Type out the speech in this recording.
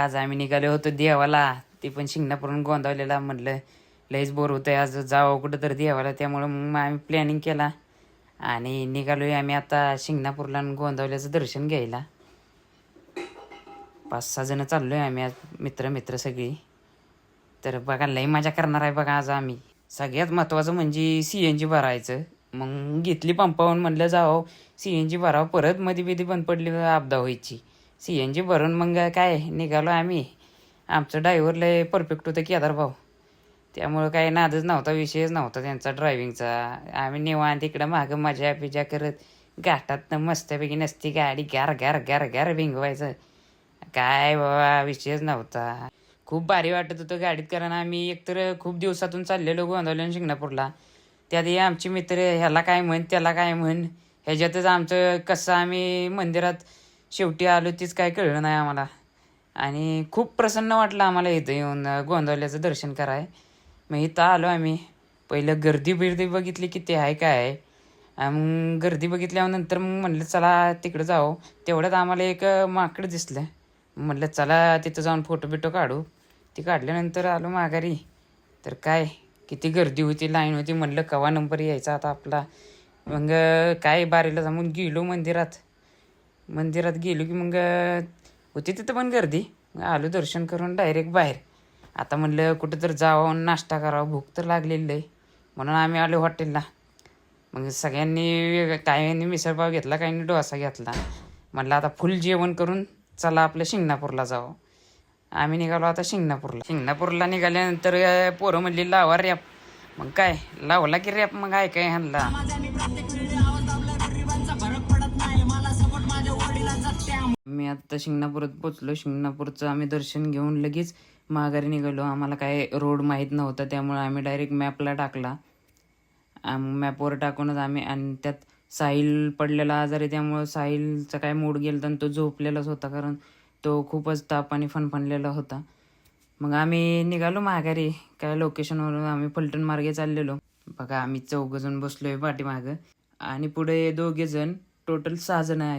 आज आम्ही निघालो होतो देवाला. ते पण शिंगणापूरून गोंदावलेला म्हटलं लईच बोर होतंय आज जावं कुठं तर देवाला. त्यामुळं मग आम्ही प्लॅनिंग केला. आणि निघालोय आम्ही आता शिंगणापूरला आणि दर्शन घ्यायला. पाच सहा जण चाललोय आम्ही आज मित्र मित्र सगळी. तर बघा लई मजा करणार आहे बघा आज आम्ही. सगळ्यात महत्त्वाचं म्हणजे सी एन जी भरायचं. मग घेतली पंपावून म्हणलं जावं सी एन जी भरावं परत मध्ये बिधी बंद पडली आपदा व्हायची. सी एन जी भरून मग काय निघालो आम्ही. आमचं ड्रायव्हर लय परफेक्ट होतं केदार भाऊ. त्यामुळं काही नादच नव्हता विषयच नव्हता त्यांचा ड्रायव्हिंगचा आम्ही निवांत तिकडं मागं मजा पिजा करत घाटात मस्तपैकी नसती गाडी गार गार गार गार भिंगवायचं. काय बाबा विषयच नव्हता. खूप भारी वाटत होतं गाडीत कारण आम्ही एकतर खूप दिवसातून चाललेलो गोंधवल्या शिंगणापूरला. त्यात आमचे मित्र ह्याला काय म्हण त्याला काय म्हण ह्याच्यातच आमचं कसं आम्ही मंदिरात शेवटी आलो तीच काय कळलं नाही आम्हाला. आणि खूप प्रसन्न वाटलं आम्हाला इथं येऊन गोंधवल्याचं दर्शन कराय. मग इथं आलो आम्ही. पहिलं गर्दी बिर्दी बघितली की ते आहे काय आहे. मग गर्दी बघितल्यानंतर मग म्हणलं चला तिकडं जाऊ. तेवढ्यात आम्हाला एक माकड दिसलं. म्हणलं चला तिथं जाऊन फोटो बिटो काढू. ती काढल्यानंतर आलो माघारी. तर काय किती गर्दी होती लाईन होती. म्हणलं कवा नंबर यायचा आता आपला? मग काय बारीला जाऊन गेलो मंदिरात. मंदिरात गेलो की मग होती तिथं पण गर्दी. मग आलो दर्शन करून डायरेक्ट बाहेर. आता म्हणलं कुठं तर जावं नाश्ता करावं भूक तर लागलेली आहे म्हणून आम्ही आलो हॉटेलला. मग सगळ्यांनी काहींनी मिसळपाव घेतला काहींनी डोसा घेतला. म्हणलं आता फुल जेवण करून चला आपलं शिंगणापूरला जावं. आम्ही निघालो आता शिंगणापूरला. शिंगणापूरला निघाल्यानंतर पोरं म्हणली लावा रॅप. मग काय? लावला की रॅप मग काय काय मी आता शिंगणापुरात पोचलो. शिंगणापूरचं आम्ही दर्शन घेऊन लगेच माघारी निघालो. आम्हाला काय रोड माहीत नव्हता त्यामुळे आम्ही डायरेक्ट मॅपला टाकला. मॅपवर टाकूनच आम्ही आणि त्यात साहिल पडलेला आजार आहे त्यामुळं साहिलचा काय मूड गेला आणि तो झोपलेलाच होता कारण तो खूपच ताप आणि फणफणलेला होता. मग आम्ही निघालो माघारी. काय लोकेशनवरून आम्ही फलटण मार्गे चाललेलो. बघा आम्ही चौघजण बसलो बसलोय पाठीमागं. आणि पुढे दोघेजण टोटल सहा जण आहे.